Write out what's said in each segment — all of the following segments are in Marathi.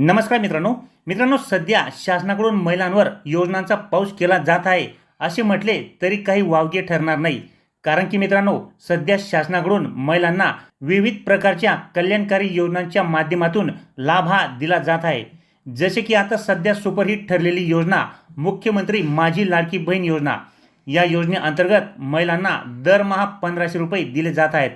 नमस्कार मित्रांनो. मित्रांनो सध्या शासनाकडून महिलांवर योजनांचा पाऊस केला जात आहे असे म्हटले तरी काही वावगे ठरणार नाही. कारण की मित्रांनो सध्या शासनाकडून महिलांना विविध प्रकारच्या कल्याणकारी योजनांच्या माध्यमातून लाभ हा दिला जात आहे. जसे की आता सध्या सुपरहिट ठरलेली योजना मुख्यमंत्री माझी लाडकी बहीण योजना. या योजनेअंतर्गत महिलांना दरमहा पंधराशे रुपये दिले जात आहेत.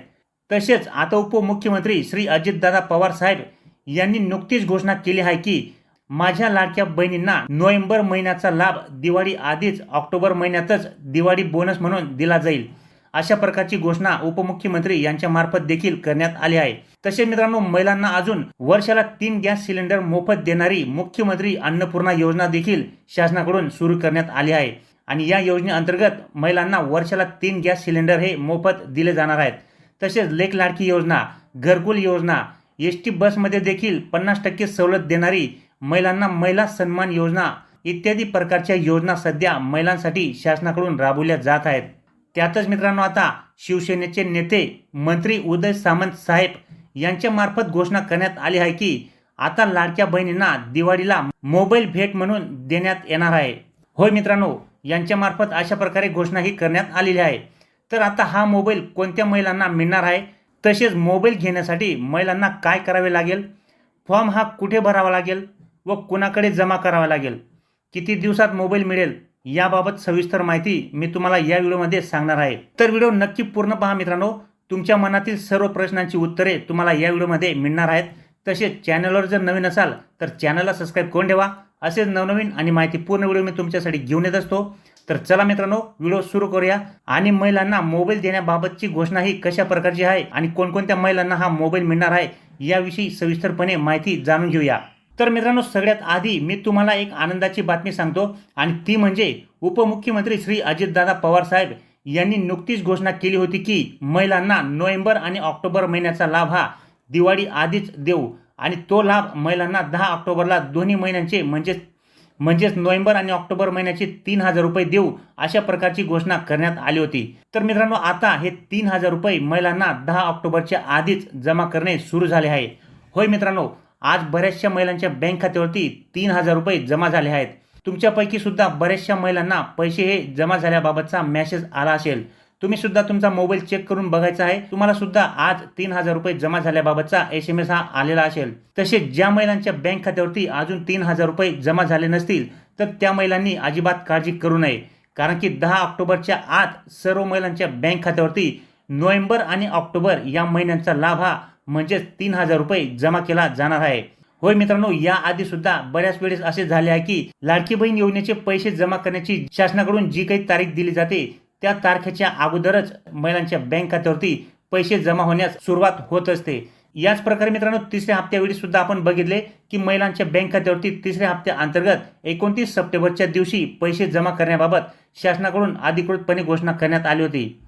तसेच आता उपमुख्यमंत्री श्री अजितदादा पवार साहेब यांनी नुकतीच घोषणा केली आहे की माझ्या लाडक्या बहिणींना नोव्हेंबर महिन्याचा लाभ दिवाळी आधीच ऑक्टोबर महिन्यातच दिवाळी बोनस म्हणून दिला जाईल. अशा प्रकारची घोषणा उपमुख्यमंत्री यांच्या मार्फत देखील करण्यात आली आहे. तसे मित्रांनो महिलांना अजून वर्षाला तीन गॅस सिलेंडर मोफत देणारी मुख्यमंत्री अन्नपूर्णा योजना देखील शासनाकडून सुरू करण्यात आली आहे. आणि या योजनेअंतर्गत महिलांना वर्षाला तीन गॅस सिलेंडर हे मोफत दिले जाणार आहेत. तसेच लेख लाडकी योजना घरकुल योजना एस टी बसमध्ये देखील पन्नास टक्के सवलत देणारी महिलांना महिला सन्मान योजना इत्यादी प्रकारच्या योजना सध्या महिलांसाठी शासनाकडून राबवल्या जात आहेत. त्यातच मित्रांनो आता शिवसेनेचे नेते मंत्री उदय सामंत साहेब यांच्यामार्फत घोषणा करण्यात आली आहे की आता लाडक्या बहिणींना दिवाळीला मोबाईल भेट म्हणून देण्यात येणार आहे. होय मित्रांनो यांच्यामार्फत अशा प्रकारे घोषणा ही करण्यात आलेली आहे. तर आता हा मोबाईल कोणत्या महिलांना मिळणार आहे? तसेच मोबाईल घेण्यासाठी महिलांना काय करावे लागेल? फॉर्म हा कुठे भरावा लागेल व कुणाकडे जमा करावा लागेल? किती दिवसात मोबाईल मिळेल? याबाबत सविस्तर माहिती मी तुम्हाला या व्हिडिओमध्ये सांगणार आहे. तर व्हिडिओ नक्की पूर्ण पहा मित्रांनो. तुमच्या मनातील सर्व प्रश्नांची उत्तरे तुम्हाला या व्हिडिओमध्ये मिळणार आहेत. तसेच चॅनलवर जर नवीन असाल तर चॅनलला सबस्क्राईब करून ठेवा. असेच नवनवीन आणि माहितीपूर्ण व्हिडिओ मी तुमच्यासाठी घेऊन येत असतो. तर चला मित्रांनो व्हिडिओ सुरू करूया. आणि महिलांना मोबाईल देण्याबाबतची घोषणा ही कशा प्रकारची आहे आणि कोणकोणत्या महिलांना हा मोबाईल मिळणार आहे याविषयी सविस्तरपणे माहिती जाणून घेऊया. तर मित्रांनो सगळ्यात आधी मी तुम्हाला एक आनंदाची बातमी सांगतो आणि ती म्हणजे उपमुख्यमंत्री श्री अजितदादा पवार साहेब यांनी नुकतीच घोषणा केली होती की महिलांना नोव्हेंबर आणि ऑक्टोबर महिन्याचा लाभ हा दिवाळी आधीच देऊ आणि तो लाभ महिलांना दहा ऑक्टोबरला दोन्ही महिन्यांचे म्हणजेच म्हणजेच नोव्हेंबर आणि ऑक्टोबर महिन्याचे तीन हजार रुपये देऊ अशा प्रकारची घोषणा करण्यात आली होती. तर मित्रांनो आता हे तीन हजार रुपये महिलांना दहा ऑक्टोबरच्या आधीच जमा करणे सुरू झाले आहे. होय मित्रांनो आज बऱ्याचशा महिलांच्या बँक खात्यावरती तीन हजार रुपये जमा झाले आहेत. तुमच्यापैकी सुद्धा बऱ्याचशा महिलांना पैसे हे जमा झाल्याबाबतचा मेसेज आला असेल. तुम्ही सुद्धा तुमचा मोबाईल चेक करून बघायचा आहे. तुम्हाला सुद्धा आज तीन हजार रुपये जमा झाल्याबाबतचा एस एम एस हा आलेला असेल. तसेच ज्या महिलांच्या बँक खात्यावरती अजून तीन हजार रुपये जमा झाले नसतील तर त्या महिलांनी अजिबात काळजी करू नये. कारण की दहा ऑक्टोबरच्या आत सर्व महिलांच्या बँक खात्यावरती नोव्हेंबर आणि ऑक्टोबर या महिन्यांचा लाभ हा म्हणजेच तीन हजार रुपये जमा केला जाणार आहे. होय मित्रांनो या आधी सुद्धा बऱ्याच वेळेस असे झाले आहे की लाडकी बहीण योजनेचे पैसे जमा करण्याची शासनाकडून जी काही तारीख दिली जाते त्या तारखेच्या अगोदरच महिलांच्या बँक खात्यावरती पैसे जमा होण्यास सुरुवात होत असते. याच प्रकारे मित्रांनो तिसऱ्या हप्त्यावेळी सुद्धा आपण बघितले की महिलांच्या बँक खात्यावरती तिसऱ्या हप्त्या अंतर्गत एकोणतीस सप्टेंबरच्या दिवशी पैसे जमा करण्याबाबत शासनाकडून अधिकृतपणे घोषणा करण्यात आली होती.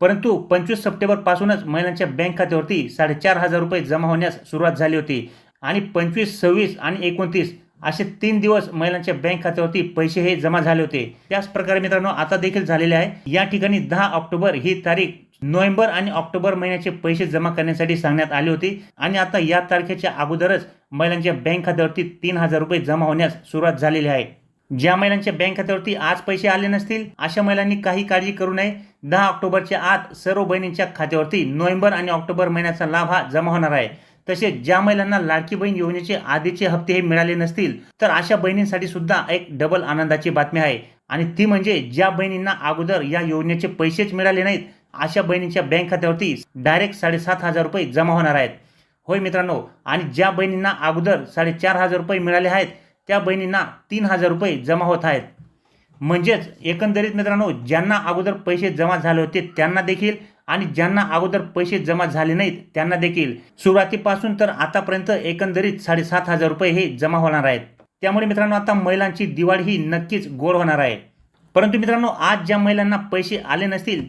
परंतु पंचवीस सप्टेंबरपासूनच महिलांच्या बँक खात्यावरती साडेचार हजार रुपये जमा होण्यास सुरुवात झाली होती आणि पंचवीस सव्वीस आणि एकोणतीस असे तीन दिवस महिलांच्या बँक खात्यावरती पैसे हे जमा झाले होते. त्याच प्रकारे मित्रांनो आता देखील झालेले आहे. या ठिकाणी दहा ऑक्टोबर ही तारीख नोव्हेंबर आणि ऑक्टोबर महिन्याचे पैसे जमा करण्यासाठी सांगण्यात आले होते. आणि आता या तारखेच्या अगोदरच महिलांच्या बँक खात्यावरती तीन हजार रुपये जमा होण्यास सुरुवात झालेली आहे. ज्या महिलांच्या बँक खात्यावरती आज पैसे आले नसतील अशा महिलांनी काही काळजी करू नये. दहा ऑक्टोबरच्या आत सर्व बहिणींच्या खात्यावरती नोव्हेंबर आणि ऑक्टोबर महिन्याचा लाभ हा जमा होणार आहे. तसेच ज्या महिलांना लाडकी बहीण योजनेचे आधीचे हप्ते हे मिळाले नसतील तर अशा बहिणींसाठी सुद्धा एक डबल आनंदाची बातमी आहे. आणि ती म्हणजे ज्या बहिणींना अगोदर या योजनेचे पैसेच मिळाले नाहीत अशा बहिणींच्या बँक खात्यावरती डायरेक्ट साडेसात हजार रुपये जमा होणार आहेत. होय मित्रांनो आणि ज्या बहिणींना अगोदर साडेचार हजार रुपये मिळाले आहेत त्या बहिणींना तीन हजार रुपये जमा होत आहेत. म्हणजेच एकंदरीत मित्रांनो ज्यांना अगोदर पैसे जमा झाले होते त्यांना देखील आणि ज्यांना अगोदर पैसे जमा झाले नाहीत त्यांना देखील. सुरुवातीपासून तर आतापर्यंत एकंदरीत साडेसात हजार रुपये हे जमा होणार आहेत. त्यामुळे मित्रांनो आता महिलांची दिवाळी ही नक्कीच गोड होणार आहे. परंतु मित्रांनो आज ज्या महिलांना पैसे आले नसतील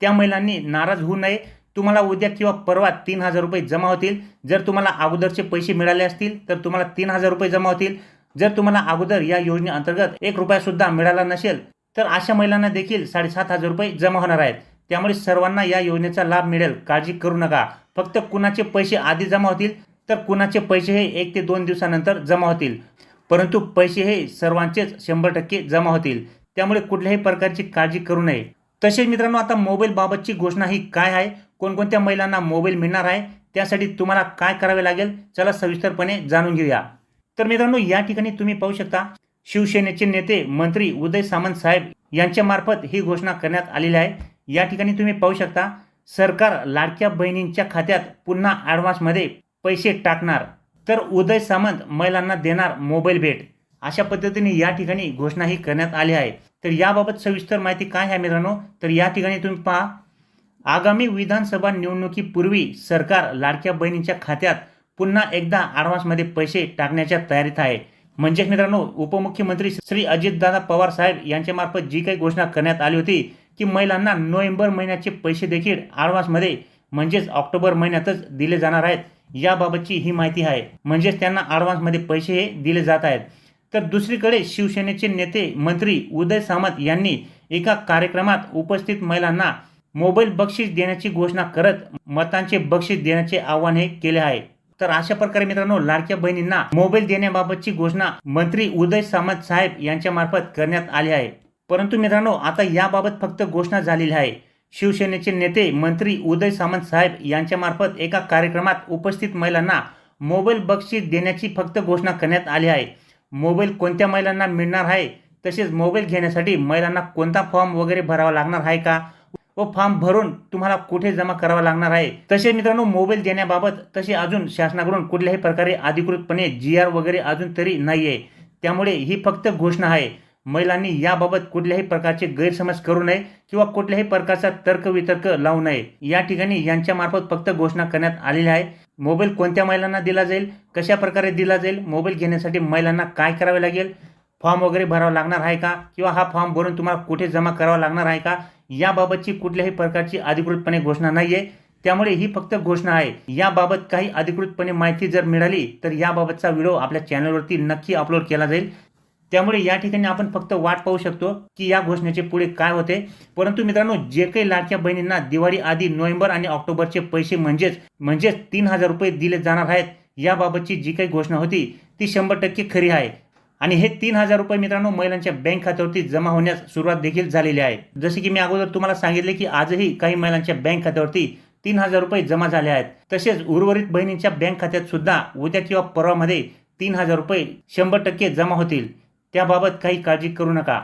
त्या महिलांनी नाराज होऊ नये. तुम्हाला उद्या किंवा परवा तीन हजार रुपये जमा होतील. जर तुम्हाला अगोदरचे पैसे मिळाले असतील तर तुम्हाला तीन हजार रुपये जमा होतील. जर तुम्हाला अगोदर या योजनेअंतर्गत एक रुपयासुद्धा मिळाला नसेल तर अशा महिलांना देखील साडेसात हजार रुपये जमा होणार आहेत. त्यामुळे सर्वांना या योजनेचा लाभ मिळेल. काळजी करू नका. फक्त कुणाचे पैसे आधी जमा होतील तर कुणाचे पैसे हे एक ते दोन दिवसानंतर जमा होतील. परंतु पैसे हे सर्वांचेच शंभर टक्के जमा होतील. त्यामुळे कुठल्याही प्रकारची काळजी करू नये. तसेच मित्रांनो आता मोबाईलबाबतची घोषणा ही काय आहे? कोणकोणत्या महिलांना मोबाईल मिळणार आहे? त्यासाठी तुम्हाला काय करावे लागेल? चला सविस्तरपणे जाणून घेऊया. तर मित्रांनो या ठिकाणी तुम्ही पाहू शकता शिवसेनेचे नेते मंत्री उदय सामंत साहेब यांच्यामार्फत ही घोषणा करण्यात आलेली आहे. या ठिकाणी तुम्ही पाहू शकता सरकार लाडक्या बहिणींच्या खात्यात पुन्हा ॲडव्हान्समध्ये पैसे टाकणार. तर उदय सामंत महिलांना देणार मोबाईल भेट. अशा पद्धतीने या ठिकाणी घोषणा ही करण्यात आली आहे. तर याबाबत सविस्तर माहिती काय आहे मित्रांनो? तर या ठिकाणी तुम्ही पहा. आगामी विधानसभा निवडणुकीपूर्वी सरकार लाडक्या बहिणींच्या खात्यात पुन्हा एकदा ॲडव्हान्समध्ये पैसे टाकण्याच्या तयारीत आहे. म्हणजेच मित्रांनो उपमुख्यमंत्री श्री अजितदादा पवार साहेब यांच्यामार्फत जी काही घोषणा करण्यात आली होती की महिलांना नोव्हेंबर महिन्याचे पैसे देखील ॲडव्हान्समध्ये म्हणजेच ऑक्टोबर महिन्यातच दिले जाणार आहेत. याबाबतची ही माहिती आहे. म्हणजेच त्यांना ॲडव्हान्समध्ये पैसे हे दिले जात आहेत. तर दुसरीकडे शिवसेनेचे नेते मंत्री उदय सामंत यांनी एका कार्यक्रमात उपस्थित महिलांना मोबाईल बक्षीस देण्याची घोषणा करत मतांचे बक्षीस देण्याचे आवाहन हे केले आहे. तर अशा प्रकारे मित्रांनो लाडक्या बहिणींना मोबाईल देण्याबाबतची घोषणा मंत्री उदय सामंत साहेब यांच्या मार्फत करण्यात आली आहे. परंतु मित्रांनो आता याबाबत फक्त घोषणा झालेली आहे. शिवसेनेचे नेते मंत्री उदय सामंत साहेब यांच्यामार्फत एका कार्यक्रमात उपस्थित महिलांना मोबाईल बक्षीस देण्याची फक्त घोषणा करण्यात आली आहे. मोबाईल कोणत्या महिलांना मिळणार आहे? तसेच मोबाईल घेण्यासाठी महिलांना कोणता फॉर्म वगैरे भरावा लागणार आहे का? व फॉर्म भरून तुम्हाला कुठे जमा करावा लागणार आहे? तसे मित्रांनो मोबाईल देण्याबाबत तसे अजून शासनाकडून कुठल्याही प्रकारे अधिकृतपणे जी आर वगैरे अजून तरी नाही आहे त्यामुळे ही फक्त घोषणा आहे. महिलांनी याबाबत कुठल्याही प्रकारचे गैरसमज करू नये किंवा कुठल्याही प्रकारचा तर्कवितर्क लावू नये. या ठिकाणी यांच्यामार्फत फक्त घोषणा करण्यात आलेली आहे मोबाईल कोणत्या महिलांना दिला जाईल? कशा प्रकारे दिला जाईल? मोबाईल घेण्यासाठी महिलांना काय करावे लागेल? फॉर्म वगैरे भरावा लागणार आहे का? किंवा हा फॉर्म भरून तुम्हाला कुठे जमा करावा लागणार आहे का? याबाबतची कुठल्याही प्रकारची अधिकृतपणे घोषणा नाही आहे त्यामुळे ही फक्त घोषणा आहे. याबाबत काही अधिकृतपणे माहिती जर मिळाली तर याबाबतचा व्हिडिओ आपल्या चॅनलवरती नक्की अपलोड केला जाईल. त्यामुळे या ठिकाणी आपण फक्त वाट पाहू शकतो की या घोषणेचे पुढे काय होते. परंतु मित्रांनो जे काही लाडक्या बहिणींना दिवाळी आधी नोव्हेंबर आणि ऑक्टोबरचे पैसे म्हणजेच म्हणजेच तीन हजार रुपये दिले जाणार आहेत याबाबतची जी काही घोषणा होती ती शंभर टक्के खरी आहे. आणि हे तीन हजार रुपये मित्रांनो महिलांच्या बँक खात्यावरती जमा होण्यास सुरुवात देखील झालेली आहे. जसे की मी अगोदर तुम्हाला सांगितले की आजही काही महिलांच्या बँक खात्यावरती तीन हजार रुपये जमा झाले आहेत. तसेच उर्वरित बहिणींच्या बँक खात्यात सुद्धा उद्या किंवा परवामध्ये तीन हजार रुपये शंभर टक्के जमा होतील. त्याबाबत काही काळजी करू नका.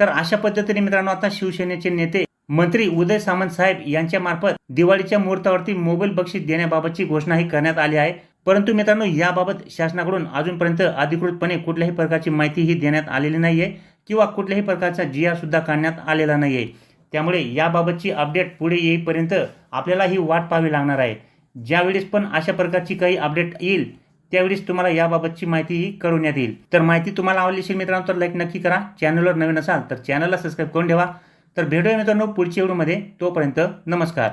तर अशा पद्धतीने मित्रांनो आता शिवसेनेचे नेते मंत्री उदय सामंत साहेब यांच्या मार्फत दिवाळीच्या मुहूर्तावरती मोबाईल बक्षीस देण्याबाबतची घोषणाही करण्यात आली आहे. परंतु मित्रांनो याबाबत शासनाकडून अजूनपर्यंत अधिकृतपणे कुठल्याही प्रकारची माहिती ही देण्यात आलेली नाहीये किंवा कुठल्याही प्रकारचा जी आर सुद्धा काढण्यात आलेला नाहीये. त्यामुळे याबाबतची अपडेट पुढे येईपर्यंत आपल्याला ही वाट पाहावी लागणार आहे. ज्यावेळेस पण अशा प्रकारची काही अपडेट येईल त्यावेळेस तुम्हाला याबाबतची माहितीही कळवण्यात येईल. तर माहिती तुम्हाला आवडली असेल मित्रांनो तर लाईक नक्की करा. चॅनलवर नवीन असाल तर चॅनलला सबस्क्राईब करून ठेवा. तर भेटूया मित्रांनो पुढच्या व्हिडिओमध्ये तोपर्यंत नमस्कार.